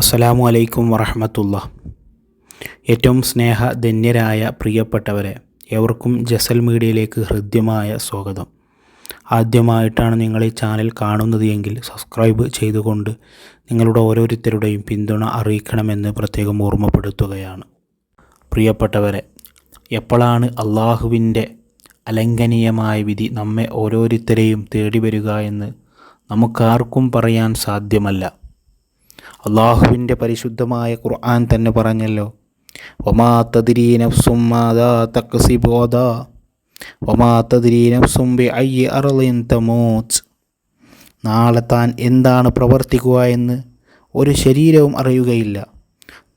അസ്സലാമു അലൈക്കും വറഹമത്തുള്ള ഏറ്റവും സ്നേഹധന്യരായ പ്രിയപ്പെട്ടവരെ എവർക്കും ജസൽ മീഡിയയിലേക്ക് ഹൃദ്യമായ സ്വാഗതം. ആദ്യമായിട്ടാണ് നിങ്ങൾ ഈ ചാനൽ കാണുന്നത് എങ്കിൽ സബ്സ്ക്രൈബ് ചെയ്തുകൊണ്ട് നിങ്ങളുടെ ഓരോരുത്തരുടെയും പിന്തുണ അറിയിക്കണമെന്ന് പ്രത്യേകം ഓർമ്മപ്പെടുത്തുകയാണ്. പ്രിയപ്പെട്ടവരെ എപ്പോഴാണ് അള്ളാഹുവിന്റെ അലംഘനീയമായ വിധി നമ്മെ ഓരോരുത്തരെയും തേടി വരിക എന്ന് നമുക്കാർക്കും പറയാൻ സാധ്യമല്ല. അള്ളാഹുവിന്റെ പരിശുദ്ധമായ ഖുർആൻ തന്നെ പറഞ്ഞല്ലോ. ഒമാ തമൂത്ത് നാളെ താൻ എന്താണ് പ്രവർത്തിക്കുക എന്ന് ഒരു ശരീരവും അറിയുകയില്ല.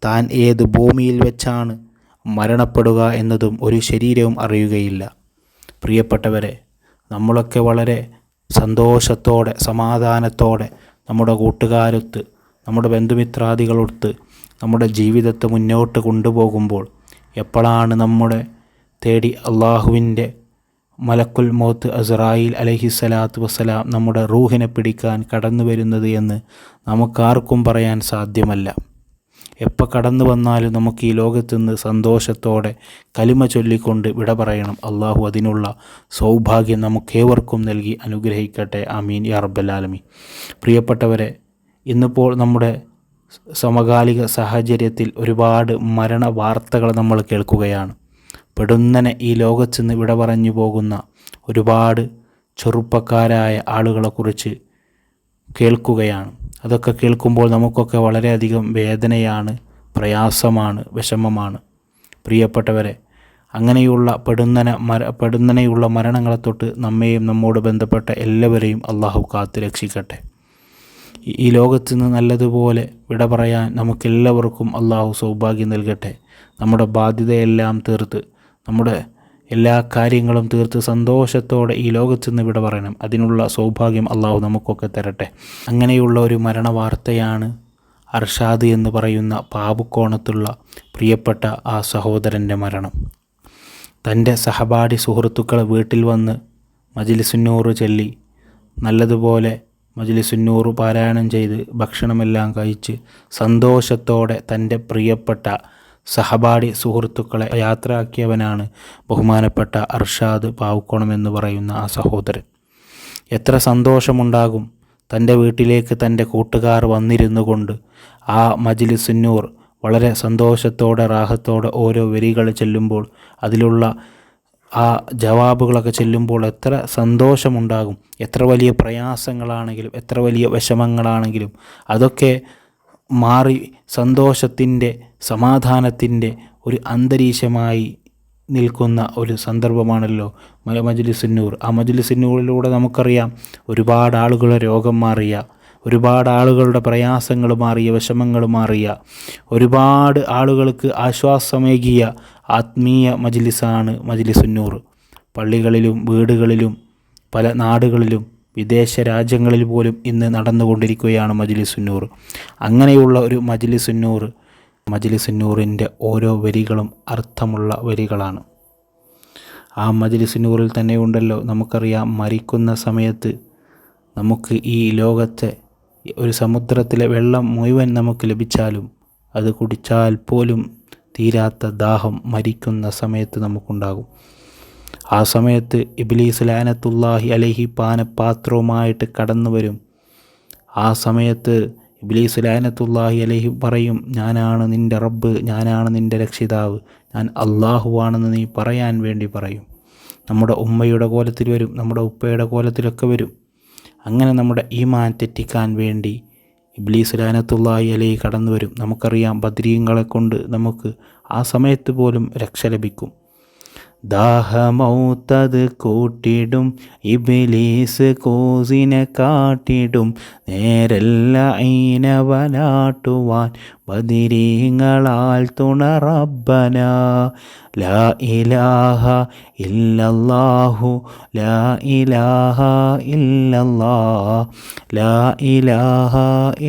താൻ ഏത് ഭൂമിയിൽ വെച്ചാണ് മരണപ്പെടുക എന്നതും ഒരു ശരീരവും അറിയുകയില്ല. പ്രിയപ്പെട്ടവരെ നമ്മളൊക്കെ വളരെ സന്തോഷത്തോടെ സമാധാനത്തോടെ നമ്മുടെ കൂട്ടുകാരൊത്ത് നമ്മുടെ ബന്ധുമിത്രാദികളൊത്ത് നമ്മുടെ ജീവിതത്തെ മുന്നോട്ട് കൊണ്ടുപോകുമ്പോൾ എപ്പോഴാണ് നമ്മുടെ തേടി അള്ളാഹുവിന്റെ മലക്കുൽ മോത്ത് അസറായിൽ അലഹി സ്വലാത്തു വസ്സലാം നമ്മുടെ റൂഹിനെ പിടിക്കാൻ കടന്നു വരുന്നത് എന്ന് നമുക്കാർക്കും പറയാൻ സാധ്യമല്ല. എപ്പോൾ കടന്നു വന്നാലും നമുക്ക് ഈ ലോകത്തു നിന്ന് സന്തോഷത്തോടെ കലിമ ചൊല്ലിക്കൊണ്ട് വിട പറയണം. അള്ളാഹു അതിനുള്ള സൗഭാഗ്യം നമുക്കേവർക്കും നൽകി അനുഗ്രഹിക്കട്ടെ. അമീൻ യാ റബ്ബല്ലാലമി പ്രിയപ്പെട്ടവരെ ഇന്നിപ്പോൾ നമ്മുടെ സമകാലിക സാഹചര്യത്തിൽ ഒരുപാട് മരണ വാർത്തകൾ നമ്മൾ കേൾക്കുകയാണ്. പെടുന്നനെ ഈ ലോകത്ത് നിന്ന് വിട പറഞ്ഞു പോകുന്ന ഒരുപാട് ചെറുപ്പക്കാരായ ആളുകളെക്കുറിച്ച് കേൾക്കുകയാണ്. അതൊക്കെ കേൾക്കുമ്പോൾ നമുക്കൊക്കെ വളരെയധികം വേദനയാണ് പ്രയാസമാണ് വിഷമമാണ്. പ്രിയപ്പെട്ടവരെ അങ്ങനെയുള്ള പെടുന്നന മര പെടുന്നനെയുള്ള മരണങ്ങളെ തൊട്ട് നമ്മെയും നമ്മോട് ബന്ധപ്പെട്ട എല്ലാവരെയും അള്ളാഹു കാത്തു രക്ഷിക്കട്ടെ. ഈ ലോകത്ത് നിന്ന് നല്ലതുപോലെ വിട പറയാൻ നമുക്കെല്ലാവർക്കും അള്ളാഹു സൗഭാഗ്യം നൽകട്ടെ. നമ്മുടെ ബാധ്യതയെല്ലാം തീർത്ത് നമ്മുടെ എല്ലാ കാര്യങ്ങളും തീർത്ത് സന്തോഷത്തോടെ ഈ ലോകത്ത് നിന്ന് വിട പറയണം. അതിനുള്ള സൗഭാഗ്യം അള്ളാഹു നമുക്കൊക്കെ തരട്ടെ. അങ്ങനെയുള്ള ഒരു മരണ വാർത്തയാണ് അർഷാദ് എന്ന് പറയുന്ന പാപുക്കോണത്തുള്ള പ്രിയപ്പെട്ട ആ സഹോദരന്റെ മരണം. തന്റെ സഹപാഠി സുഹൃത്തുക്കളെ വീട്ടിൽ വന്ന് മജിലിസുന്നൂറ് ചൊല്ലി നല്ലതുപോലെ മജിലിസുന്നൂറ് പാരായണം ചെയ്ത് ഭക്ഷണമെല്ലാം കഴിച്ച് സന്തോഷത്തോടെ തന്റെ പ്രിയപ്പെട്ട സഹപാഠി സുഹൃത്തുക്കളെ യാത്രയാക്കിയവനാണ് ബഹുമാനപ്പെട്ട അർഷാദ് പാവുക്കോണം എന്ന് പറയുന്ന ആ സഹോദരൻ. എത്ര സന്തോഷമുണ്ടാകും തന്റെ വീട്ടിലേക്ക് തന്റെ കൂട്ടുകാർ വന്നിരുന്നു കൊണ്ട് ആ മജിലിസുന്നൂർ വളരെ സന്തോഷത്തോടെ റാഹത്തോടെ ഓരോ വരികൾ ചെല്ലുമ്പോൾ അതിലുള്ള ആ ജവാബുകളൊക്കെ ചെല്ലുമ്പോൾ എത്ര സന്തോഷമുണ്ടാകും. എത്ര വലിയ പ്രയാസങ്ങളാണെങ്കിലും എത്ര വലിയ വിഷമങ്ങളാണെങ്കിലും അതൊക്കെ മാറി സന്തോഷത്തിന്റെ സമാധാനത്തിന്റെ ഒരു അന്തരീക്ഷമായി നിൽക്കുന്ന ഒരു സന്ദർഭമാണല്ലോ മജ്ലിസുന്നൂർ ആ മജ്ലിസുന്നൂറിലൂടെ നമുക്കറിയാം ഒരുപാട് ആളുകളെ രോഗം മാറിയ ഒരുപാട് ആളുകളുടെ പ്രയാസങ്ങൾ മാറിയ വിഷമങ്ങൾ മാറിയ ഒരുപാട് ആളുകൾക്ക് ആശ്വാസമേകിയ ആത്മീയ മജ്ലിസാണ് മജ്ലിസുന്നൂർ. പള്ളികളിലും വീടുകളിലും പല നാടുകളിലും വിദേശ രാജ്യങ്ങളിൽ പോലും ഇന്ന് നടന്നുകൊണ്ടിരിക്കുകയാണ് മജ്ലിസുന്നൂർ. അങ്ങനെയുള്ള ഒരു മജ്ലിസുന്നൂർ മജ്ലിസുന്നൂറിന്റെ ഓരോ വരികളും അർത്ഥമുള്ള വരികളാണ്. ആ മജ്ലിസുന്നൂറിൽ തന്നെ ഉണ്ടല്ലോ നമുക്കറിയാം മരിക്കുന്ന സമയത്ത് നമുക്ക് ഈ ലോകത്തെ ഒരു സമുദ്രത്തിലെ വെള്ളം മുഴുവൻ നമുക്ക് ലഭിച്ചാലും അത് കുടിച്ചാൽ പോലും തീരാത്ത ദാഹം മരിക്കുന്ന സമയത്ത് നമുക്കുണ്ടാകും. ആ സമയത്ത് ഇബ്ലീസ് ലാനത്തുല്ലാഹി അലഹി പാനപാത്രവുമായിട്ട് കടന്നു വരും ആ സമയത്ത് ഇബ്ലീസ് ലാനത്തുല്ലാഹി അലഹി പറയും ഞാനാണ് നിന്റെ റബ്ബ് ഞാനാണ് നിന്റെ രക്ഷിതാവ് ഞാൻ അള്ളാഹുവാണെന്ന് നീ പറയാൻ വേണ്ടി പറയും. നമ്മുടെ ഉമ്മയുടെ കോലത്തിൽ വരും നമ്മുടെ ഉപ്പയുടെ കോലത്തിലൊക്കെ വരും. അങ്ങനെ നമ്മുടെ ഈമാൻ തെറ്റിക്കാൻ വേണ്ടി ഇബ്ലീസ് ലാനത്തുള്ളായി അലയി കടന്നു വരും നമുക്കറിയാം ബദ്രീങ്ങളെ കൊണ്ട് നമുക്ക് ആ സമയത്ത് പോലും രക്ഷ ലഭിക്കും. ദാഹമൗത്തത് കൂട്ടിടും ഇബിലീസ് കോസിനെ കാട്ടിടും നേരല്ല ഐനവനാട്ടുവാൻ ബദിരീങ്ങളാൽ തുണറബന ലാ ഇലാഹ ഇല്ലല്ലാഹു ലാ ഇലാഹ ഇല്ലല്ലാ ലാ ഇലാഹ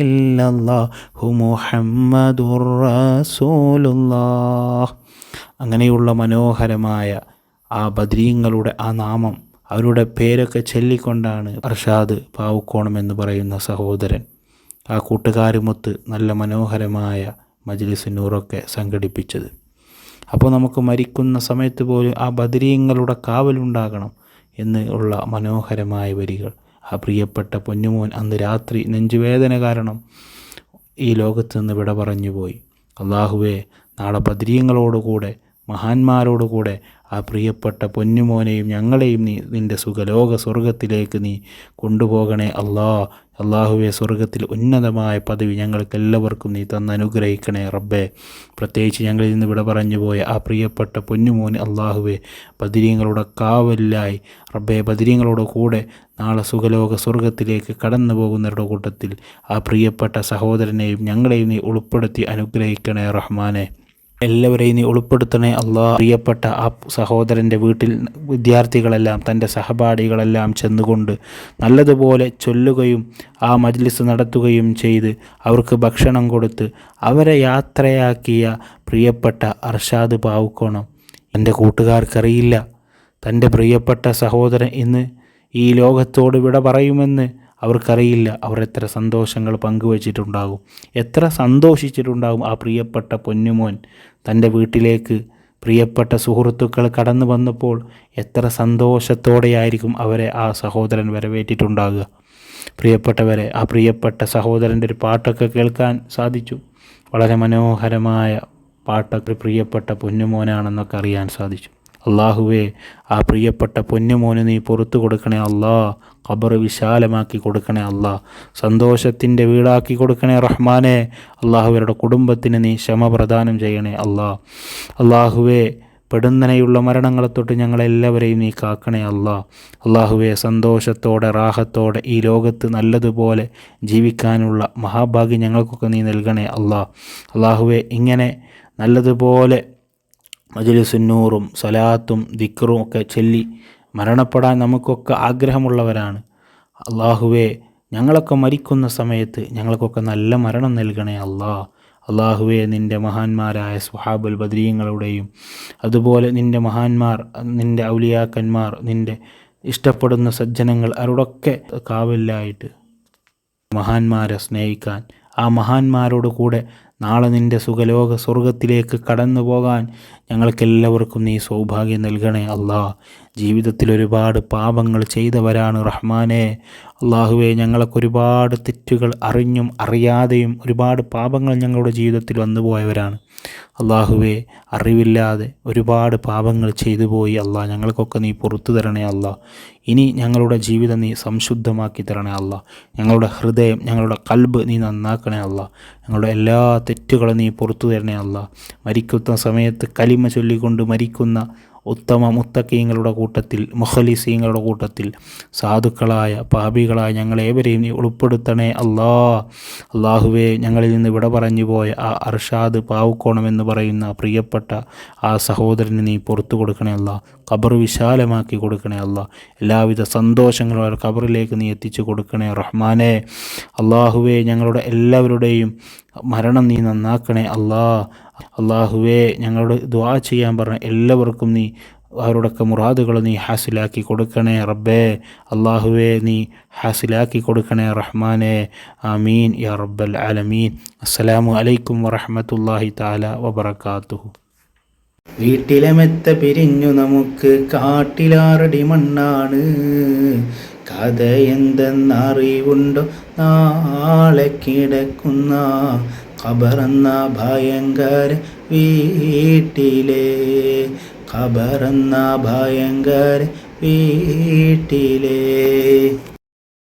ഇല്ലല്ലാഹു മുഹമ്മദുർ റസൂലുള്ളാഹ്. അങ്ങനെയുള്ള മനോഹരമായ ആ ബദ്രീങ്ങളുടെ ആ നാമം അവരുടെ പേരൊക്കെ ചൊല്ലിക്കൊണ്ടാണ് അർഷാദ് പാവുക്കോണം എന്ന് പറയുന്ന സഹോദരൻ. ആ കൂട്ടുകാരുമൊത്ത് നല്ല മനോഹരമായ മജ്ലിസ് നൂറൊക്കെ സംഘടിപ്പിച്ചത്. അപ്പോൾ നമുക്ക് മരിക്കുന്ന സമയത്ത് പോലും ആ ബദരീങ്ങളുടെ കാവലുണ്ടാകണം എന്ന് ഉള്ള മനോഹരമായ വരികൾ. ആ പ്രിയപ്പെട്ട പൊന്നുമോൻ അന്ന് രാത്രി നെഞ്ചുവേദന കാരണം ഈ ലോകത്ത് നിന്ന് വിട പറഞ്ഞുപോയി അള്ളാഹുവേ നാളെ ബദരീങ്ങളോടുകൂടെ മഹാന്മാരോടുകൂടെ ആ പ്രിയപ്പെട്ട പൊന്നുമോനെയും ഞങ്ങളെയും നീ നിന്റെ സുഖലോക സ്വർഗത്തിലേക്ക് നീ കൊണ്ടുപോകണേ അല്ലാ. അള്ളാഹുവെ സ്വർഗത്തിൽ ഉന്നതമായ പദവി ഞങ്ങൾക്കെല്ലാവർക്കും നീ തന്ന് അനുഗ്രഹിക്കണേ റബ്ബേ. പ്രത്യേകിച്ച് ഞങ്ങളിൽ നിന്ന് വിട പറഞ്ഞു പോയ ആ പ്രിയപ്പെട്ട പൊന്നുമോൻ അള്ളാഹുവെ ബദിരീങ്ങളുടെ കാവലിലായി. റബ്ബെ പതിരിയങ്ങളുടെ കൂടെ നാളെ സുഖലോക സ്വർഗത്തിലേക്ക് കടന്നു പോകുന്നവരുടെ കൂട്ടത്തിൽ ആ പ്രിയപ്പെട്ട സഹോദരനെയും ഞങ്ങളെയും നീ ഉൾപ്പെടുത്തി അനുഗ്രഹിക്കണേ റഹ്മാനെ. എല്ലാവരെയും നീ ഉൾപ്പെടുത്തണേ. അള്ളാ പ്രിയപ്പെട്ട ആ സഹോദരന്റെ വീട്ടിൽ വിദ്യാർത്ഥികളെല്ലാം തന്റെ സഹപാഠികളെല്ലാം ചെന്നുകൊണ്ട് നല്ലതുപോലെ ചൊല്ലുകയും ആ മജ്ലിസ് നടത്തുകയും ചെയ്ത് അവർക്ക് ഭക്ഷണം കൊടുത്ത് അവരെ യാത്രയാക്കിയ പ്രിയപ്പെട്ട അർഷാദ് പാവുക്കോണം. എന്റെ കൂട്ടുകാർക്കറിയില്ല. തന്റെ പ്രിയപ്പെട്ട സഹോദരൻ ഇന്ന് ഈ ലോകത്തോട് വിട പറയുമെന്ന് അവർക്കറിയില്ല അവർ എത്ര സന്തോഷങ്ങൾ പങ്കുവച്ചിട്ടുണ്ടാകും. എത്ര സന്തോഷിച്ചിട്ടുണ്ടാകും ആ പ്രിയപ്പെട്ട പൊന്നുമോൻ തന്റെ വീട്ടിലേക്ക്. പ്രിയപ്പെട്ട സുഹൃത്തുക്കൾ കടന്നു വന്നപ്പോൾ എത്ര സന്തോഷത്തോടെയായിരിക്കും അവരെ ആ സഹോദരൻ വരവേറ്റിട്ടുണ്ടാകുക. പ്രിയപ്പെട്ടവരെ ആ പ്രിയപ്പെട്ട സഹോദരന്റെ ഒരു പാട്ടൊക്കെ കേൾക്കാൻ സാധിച്ചു. വളരെ മനോഹരമായ പാട്ടൊക്കെ പ്രിയപ്പെട്ട പൊന്നുമോനാണെന്നൊക്കെ അറിയാൻ സാധിച്ചു. അള്ളാഹുവേ ആ പ്രിയപ്പെട്ട പൊന്നുമോന് നീ പുറത്തു കൊടുക്കണേ അല്ലാ ഖബർ വിശാലമാക്കി കൊടുക്കണേ അല്ലാ സന്തോഷത്തിന്റെ വീടാക്കി കൊടുക്കണേ റഹ്മാനെ. അള്ളാഹുവരുടെ കുടുംബത്തിന് നീ ക്ഷമ പ്രദാനം ചെയ്യണേ അല്ലാ അള്ളാഹുവേ പെടുന്നനെയുള്ള മരണങ്ങളെ തൊട്ട് ഞങ്ങളെല്ലാവരെയും നീ കാക്കണേ അല്ലാ അള്ളാഹുവെ സന്തോഷത്തോടെ റാഹത്തോടെ ഈ ലോകത്ത് നല്ലതുപോലെ ജീവിക്കാനുള്ള മഹാഭാഗ്യം ഞങ്ങൾക്കൊക്കെ നീ നൽകണേ അല്ലാ അള്ളാഹുവെ ഇങ്ങനെ നല്ലതുപോലെ മജുലിസുന്നൂറും സലാത്തും ദിക്റും ഒക്കെ ചൊല്ലി മരണപ്പെടാൻ നമുക്കൊക്കെ ആഗ്രഹമുള്ളവരാണ്. അള്ളാഹുവെ ഞങ്ങളൊക്കെ മരിക്കുന്ന സമയത്ത് ഞങ്ങൾക്കൊക്കെ നല്ല മരണം നൽകണേ അള്ളാ അള്ളാഹുവെ നിന്റെ മഹാന്മാരായ സുഹാബുൽ ബദ്രീങ്ങളുടെയും അതുപോലെ നിന്റെ മഹാന്മാർ നിന്റെ ഔലിയാക്കന്മാർ നിന്റെ ഇഷ്ടപ്പെടുന്ന സജ്ജനങ്ങൾ അവരോടൊക്കെ കാവില്ലായിട്ട് മഹാന്മാരെ സ്നേഹിക്കാൻ ആ മഹാന്മാരോട് കൂടെ നാളെ നിന്റെ സുഖലോക സ്വർഗത്തിലേക്ക് കടന്നു പോകാൻ ഞങ്ങൾക്കെല്ലാവർക്കും നീ സൗഭാഗ്യം നൽകണേ അല്ലാ ജീവിതത്തിൽ ഒരുപാട് പാപങ്ങൾ ചെയ്തവരാണ് റഹ്മാനെ. അള്ളാഹുവെ ഞങ്ങൾക്ക് ഒരുപാട് തെറ്റുകൾ അറിഞ്ഞും അറിയാതെയും ഒരുപാട് പാപങ്ങൾ ഞങ്ങളുടെ ജീവിതത്തിൽ വന്നുപോയവരാണ് അള്ളാഹുവെ അറിവില്ലാതെ ഒരുപാട് പാപങ്ങൾ ചെയ്തു പോയി അല്ല ഞങ്ങൾക്കൊക്കെ നീ പുറത്തു തരണേ അല്ല ഇനി ഞങ്ങളുടെ ജീവിതം നീ സംശുദ്ധമാക്കി തരണേ അല്ല ഞങ്ങളുടെ ഹൃദയം ഞങ്ങളുടെ കൽബ് നീ നന്നാക്കണേ അല്ല ഞങ്ങളുടെ എല്ലാ തെറ്റുകളും നീ പുറത്തു തരണേ അല്ല മരിക്കുന്ന സമയത്ത് കലിമ ചൊല്ലിക്കൊണ്ട് മരിക്കുന്ന ഉത്തമ മുത്തക്കീങ്ങളുടെ കൂട്ടത്തിൽ മുഖലിസീങ്ങളുടെ കൂട്ടത്തിൽ സാധുക്കളായ പാപികളായ ഞങ്ങളേവരെയും നീ ഉൾപ്പെടുത്തണേ അല്ലാ. അള്ളാഹുവെ ഞങ്ങളിൽ നിന്ന് വിട പറഞ്ഞു പോയ ആ അർഷാദ് പാവുക്കോണമെന്ന് പറയുന്ന പ്രിയപ്പെട്ട ആ സഹോദരന് നീ പുറത്തു കൊടുക്കണേ അല്ല. ഖബർ വിശാലമാക്കി കൊടുക്കണേ അല്ല. എല്ലാവിധ സന്തോഷങ്ങളും അവർ ഖബറിലേക്ക് നീ എത്തിച്ചു കൊടുക്കണേ റഹ്മാനെ. അള്ളാഹുവെ ഞങ്ങളുടെ എല്ലാവരുടെയും മരണം നീ നന്നാക്കണേ അല്ലാ. അള്ളാഹുവേ ഞങ്ങളോട് ദ്വാ ചെയ്യാൻ പറഞ്ഞ എല്ലാവർക്കും നീ അവരുടെയൊക്കെ മുറാദുകൾ നീ ഹാസിലാക്കി കൊടുക്കണേ റബ്ബേ. അള്ളാഹുവേ നീ ഹാസിലാക്കി കൊടുക്കണേ റഹ്മാനെ. ആമീൻ യാ റബ്ബൽ ആലമീൻ. അസ്സലാമു അലൈക്കും വറഹമത്തല്ലാഹി താല വബർക്കാത്തുഹു വീട്ടിലെ മെത്ത പിരിഞ്ഞു നമുക്ക് കാട്ടിലാറടി മണ്ണാണ്. കഥ എന്തെന്നറിവുണ്ടോ? നാളെ കിടക്കുന്ന ഖബറന്ന ഭയങ്കര വീട്ടിലെ. ഖബറന്ന ഭയങ്കര വീട്ടിലെ.